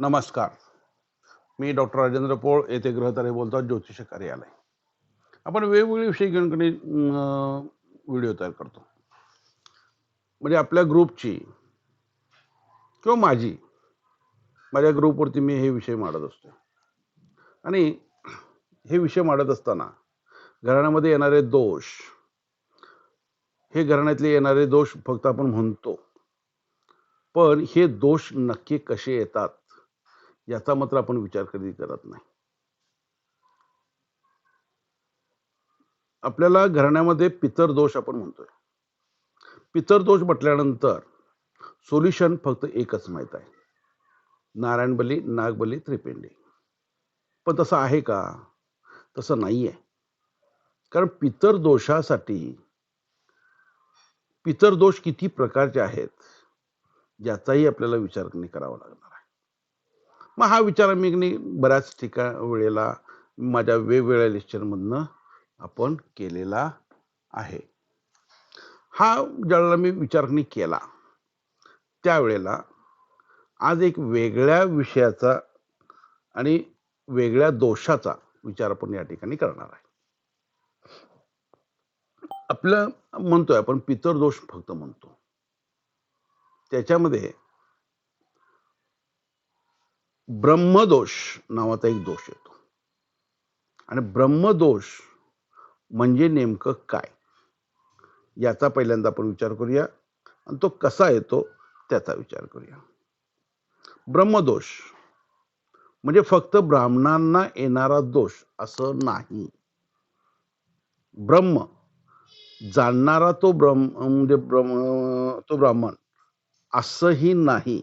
नमस्कार. मी डॉक्टर राजेंद्र पोळ येथे ग्रहतारे बोलतो ज्योतिष कार्यालय. आपण वेगवेगळे विषय घेऊन कडे व्हिडिओ तयार करतो. म्हणजे आपल्या ग्रुपची किंवा माझी माझ्या ग्रुपवरती मी हे विषय मांडत असतो. आणि हे विषय मांडत असताना घराण्यामध्ये येणारे दोष हे घराण्यातले येणारे दोष फक्त आपण म्हणतो. पण हे दोष नक्की कसे येतात? याचा मात्र आपण विचार कधी करत नाही. आपल्याला घराण्यामध्ये पितर दोष आपण म्हणतोय. पितर दोष म्हटल्यानंतर सोल्युशन फक्त एकच माहीत आहे. नारायण बली नागबली त्रिपिंडी. पण तसं आहे का? तसं नाही आहे कारण पितर दोषासाठी पितर दोष किती प्रकारचे आहेत याचाही आपल्याला विचार करावा लागणार मग हा विचार मी बऱ्याच ठिका वेळेला माझ्या वेगवेगळ्या लेक्चरमधनं आपण केलेला आहे. हा ज्यावेळेला मी विचारणी केला त्यावेळेला आज एक वेगळ्या विषयाचा आणि वेगळ्या दोषाचा विचार आपण या ठिकाणी करणार आहे. आपलं म्हणतोय आपण पितर दोष फक्त म्हणतो. त्याच्यामध्ये ब्रह्मदोष नावाचा एक दोष येतो. आणि ब्रह्मदोष म्हणजे नेमकं काय? याचा पहिल्यांदा आपण विचार करूया. आणि तो कसा येतो त्याचा विचार करूया. ब्रह्मदोष म्हणजे फक्त ब्राह्मणांना येणारा दोष असं नाही. ब्रह्म जाणणारा तो ब्रह्म म्हणजे ब्रह्म तो ब्राह्मण असंही नाही.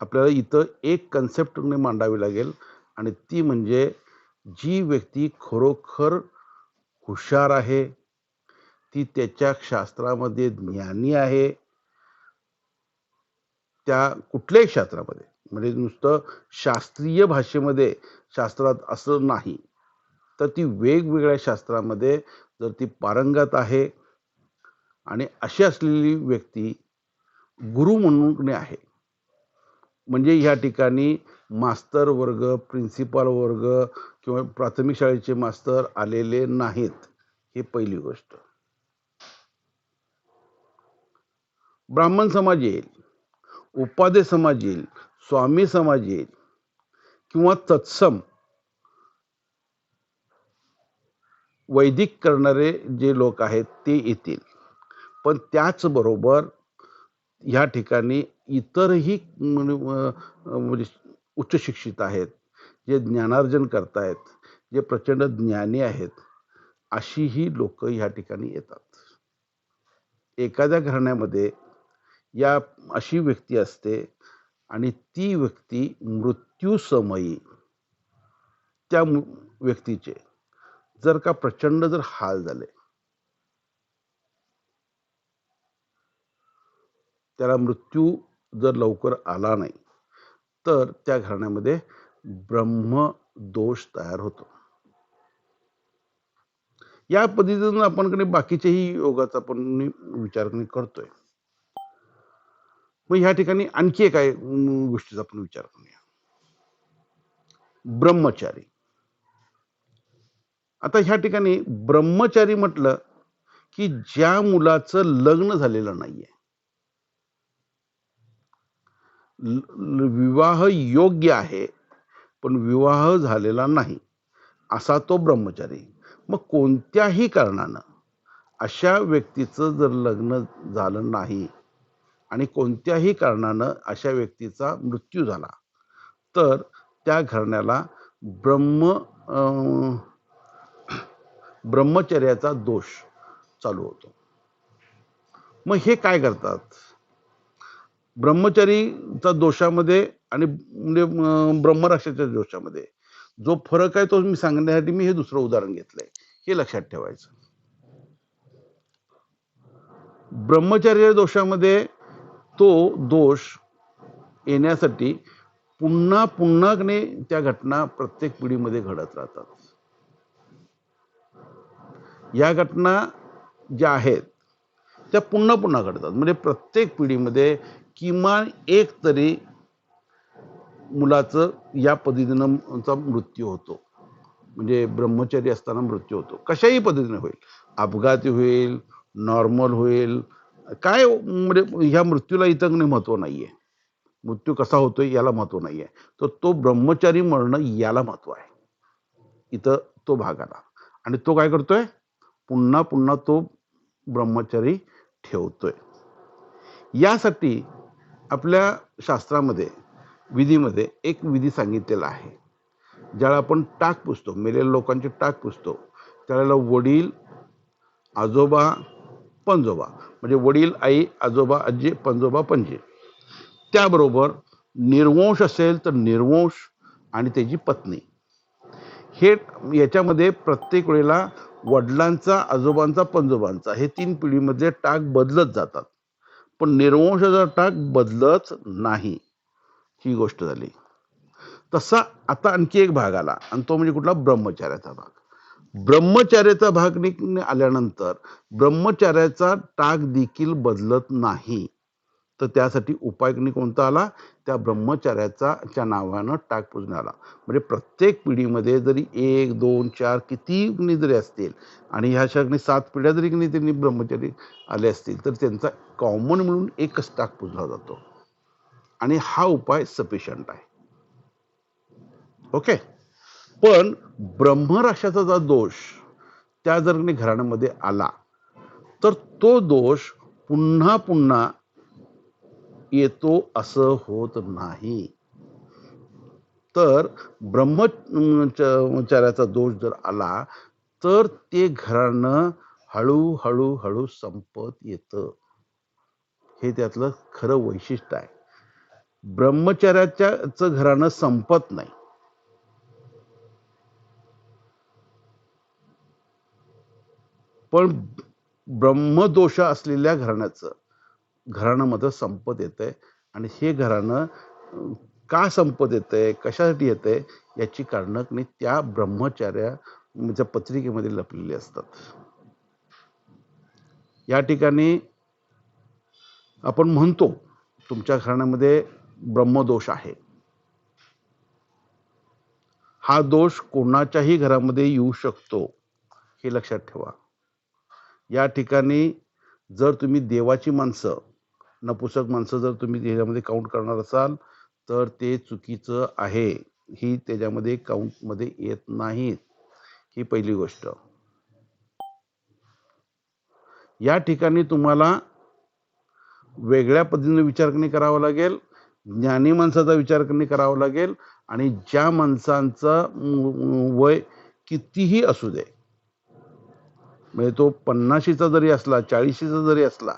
आपल्याला इथं एक कन्सेप्ट मांडावी लागेल आणि ती म्हणजे जी व्यक्ती खरोखर हुशार आहे ती त्याच्या शास्त्रामध्ये ज्ञानी आहे त्या कुठल्याही शास्त्रामध्ये म्हणजे नुसतं शास्त्रीय भाषेमध्ये शास्त्रात असं नाही. तर ती वेगवेगळ्या शास्त्रामध्ये जर ती पारंगत आहे आणि अशी असलेली व्यक्ती गुरु म्हणून आहे म्हणजे ह्या ठिकाणी मास्तर वर्ग प्रिन्सिपाल वर्ग किंवा प्राथमिक शाळेचे मास्तर आलेले नाहीत. ही पहिली गोष्ट. ब्राह्मण समाज येईल उपाधे समाज येईल स्वामी समाज येईल किंवा तत्सम वैदिक करणारे जे लोक आहेत ते येतील. पण त्याचबरोबर ह्या ठिकाणी इतरही म्हणजे उच्च शिक्षित आहेत जे ज्ञानार्जन करतायत जे प्रचंड ज्ञानी आहेत अशीही लोक ह्या ठिकाणी येतात. एखाद्या घराण्यामध्ये या अशी व्यक्ती असते आणि ती व्यक्ती मृत्यूसमयी त्या व्यक्तीचे जर का प्रचंड जर हाल झाले त्याला मृत्यू जर लवकर आला नाही तर त्या घराण्यामध्ये ब्रह्म दोष तयार होतो. या पद्धतीनं आपण कडे बाकीचेही योगाचा आपण विचार करतोय. मग ह्या ठिकाणी आणखी एक आहे गोष्टीचा आपण विचार करूया. ब्रह्मचारी. आता ह्या ठिकाणी ब्रह्मचारी म्हटलं की ज्या मुलाचं लग्न झालेलं नाहीये विवाह योग्य आहे पण विवाह झालेला नाही असा तो ब्रह्मचारी. मग कोणत्याही कारणानं अशा व्यक्तीचं जर लग्न झालं नाही आणि कोणत्याही कारणानं अशा व्यक्तीचा मृत्यू झाला तर त्या घराण्याला ब्रह्म ब्रह्मचर्याचा दोष चालू होतो. मग हे काय करतात? ब्रह्मचारीचा दोषामध्ये आणि म्हणजे ब्रह्मराक्षाच्या दोषामध्ये. जो फरक आहे तो मी सांगण्यासाठी मी हे दुसरं उदाहरण घेतलंय. हे लक्षात ठेवायचं. ब्रह्मचार्य दोषामध्ये तो दोष येण्यासाठी पुन्हा पुन्हा त्या घटना प्रत्येक पिढीमध्ये घडत राहतात. या घटना ज्या आहेत त्या पुन्हा पुन्हा घडतात. म्हणजे प्रत्येक पिढीमध्ये किमान एक तरी मुलाचं या पद्धतीनं मृत्यू होतो. म्हणजे ब्रह्मचारी असताना मृत्यू होतो. कशाही पद्धतीने होईल. अपघाती होईल नॉर्मल होईल. काय म्हणजे ह्या मृत्यूला इथं नाही महत्त्व नाही आहे मृत्यू कसा होतोय याला महत्त्व नाही आहे तर तो ब्रह्मचारी मरणं याला महत्त्व आहे. इथं तो भाग आला. आणि तो काय करतोय? पुन्हा पुन्हा तो ब्रह्मचारी ठेवतोय. यासाठी आपल्या शास्त्रामध्ये विधीमध्ये एक विधी सांगितलेला आहे. ज्यावेळेला आपण टाक पुसतो मेलेल्या लोकांचे टाक पुसतो त्यावेळेला वडील आजोबा पंजोबा म्हणजे वडील आई आजोबा आजी पंजोबा पणजी. त्याबरोबर निर्वंश असेल तर निर्वंश आणि त्याची पत्नी. हे याच्यामध्ये प्रत्येक वेळेला वडिलांचा आजोबांचा पंजोबांचा हे तीन पिढीमध्ये टाक बदलत जातात. पण निर्वंशाचा टाक बदलत नाही. ही गोष्ट झाली. तसा आता आणखी एक भाग आला आणि तो म्हणजे कुठला? ब्रह्मचार्याचा भाग. ब्रह्मचार्याचा भाग आल्यानंतर ब्रह्मचार्याचा टाक देखील बदलत नाही. तर त्यासाठी उपाय कोणता आला? त्या ब्रह्मचार्याचा च्या नावानं टाक पूजन आला. म्हणजे प्रत्येक पिढीमध्ये जरी एक दोन चार किती नि जरी असतील आणि ह्या शरणी सात पिढ्या जरी की त्यांनी ब्रह्मचारी आले असतील तर त्यांचा कॉमन मिळून एकच टाक पूजला जातो. आणि हा उपाय सफिशियंट आहे. ओके पण ब्रह्मराक्षाचा जो दोष त्या जर घराण्यामध्ये आला तर तो दोष पुन्हा पुन्हा येतो असं होत नाही. तर ब्रह्मचार्याचा दोष जर आला तर ते घराणं हळूहळू हळू संपत येतं. हे त्यातलं खरं वैशिष्ट्य आहे. ब्रह्मचार्याच्याच घराणं संपत नाही. पण ब्रह्मदोष असलेल्या घराण्याचं घराण्यामध्ये संपत येतंय. आणि हे घराणं का संपत येते कशासाठी येतंय याची कारणं की त्या त्या ब्रह्मचार्याच्या पत्रिकेमध्ये लपलेली असतात. या ठिकाणी आपण म्हणतो तुमच्या घराण्यामध्ये ब्रह्मदोष आहे. हा दोष कोणाच्याही घरामध्ये येऊ शकतो हे लक्षात ठेवा. या ठिकाणी जर तुम्ही देवाची माणसं नपुसक माणसं जर तुम्ही त्याच्यामध्ये काउंट करणार असाल तर ते चुकीचं आहे. ही त्याच्यामध्ये काउंटमध्ये येत नाहीत. ही पहिली गोष्ट. या ठिकाणी तुम्हाला वेगळ्या पद्धतीने विचारणी करावा लागेल ज्ञानी माणसाचा विचारणी करावा लागेल आणि ज्या माणसांचा वय कितीही असू दे म्हणजे तो पन्नाशीचा जरी असला चाळीशीचा जरी असला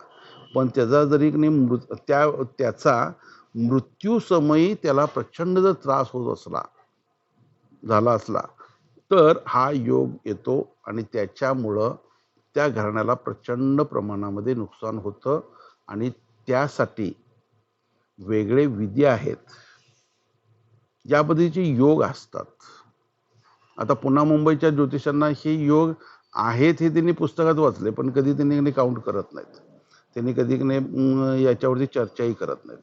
पण त्याचा जरी नाही मृत त्या त्याचा मृत्यूसमयी त्याला प्रचंड जर त्रास होत असला झाला असला तर हा योग येतो आणि त्याच्यामुळं त्या घराण्याला प्रचंड प्रमाणामध्ये नुकसान होतं आणि त्यासाठी वेगळे विधी आहेत या पद्धतीचे योग असतात. आता पुन्हा मुंबईच्या ज्योतिषांना हे योग आहेत हे त्यांनी पुस्तकात वाचले पण कधी त्यांनी काउंट करत नाहीत. त्यांनी कधी नाही याच्यावरती चर्चाही करत नाहीत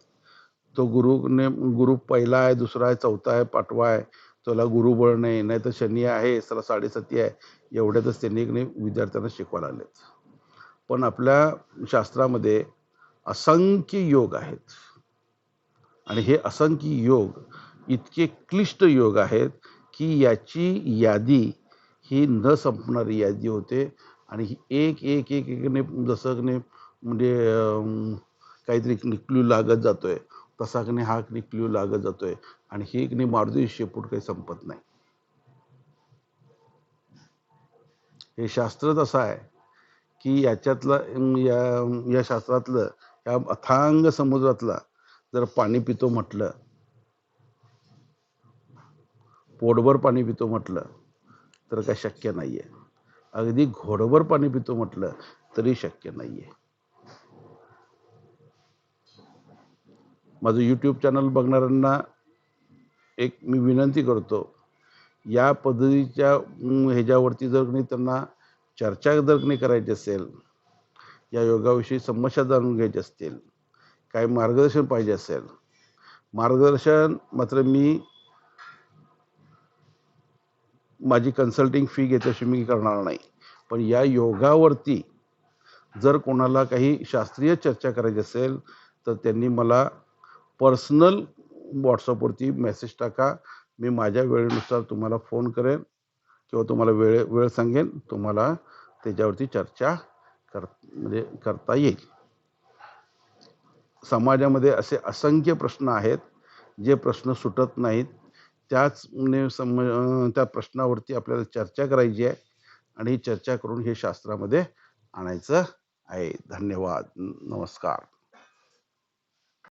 तो गुरुने गुरु पहिला आहे दुसरा आहे चौथा आहे पाठवा आहे त्याला गुरुबळ नाही नाही तर शनी आहे त्याला साडेसाती आहे एवढ्यातच त्यांनी विद्यार्थ्यांना शिकवायला आलेत पण आपल्या शास्त्रामध्ये असंख्य योग आहेत आणि हे असंख्य योग इतके क्लिष्ट योग आहेत की याची यादी ही न संपणारी यादी होते आणि ही एक एक एक एकने जसं म्हणजे काहीतरी क्ल्यू लागत जातोय. तसा की नाही हा क्ल्यू लागत जातोय. आणि ही की मारुती शेपूट काही संपत नाही. हे शास्त्रच असं आहे की याच्यातलं या या शास्त्रातलं या अथांग समुद्रातला जर पाणी पितो म्हटलं पोटभर पाणी पितो म्हटलं तर काय शक्य नाहीये. अगदी घोडभर पाणी पितो म्हटलं तरी शक्य नाहीये. माझं यूट्यूब चॅनल बघणाऱ्यांना एक मी विनंती करतो या पद्धतीच्या ह्याच्यावरती जर कोणी त्यांना चर्चा जर कोणी करायची असेल या योगाविषयी समस्या जाणून घ्यायची असतील काही मार्गदर्शन पाहिजे असेल मार्गदर्शन मात्र मी माझी कन्सल्टिंग फी घेतल्याशिवाय मी करणार नाही. पण या योगावरती जर कोणाला काही शास्त्रीय चर्चा करायची असेल तर त्यांनी मला पर्सनल व्हॉट्सअपवरती मेसेज टाका. मी माझ्या वेळेनुसार तुम्हाला फोन करेन किंवा तुम्हाला वेळ वेळ सांगेन. तुम्हाला त्याच्यावरती चर्चा कर म्हणजे करता येईल. समाजामध्ये असे असंख्य प्रश्न आहेत जे प्रश्न सुटत नाहीत. त्याच सम त्या प्रश्नावरती आपल्याला चर्चा करायची आहे आणि ही चर्चा करून हे शास्त्रामध्ये आणायचं आहे. धन्यवाद. नमस्कार.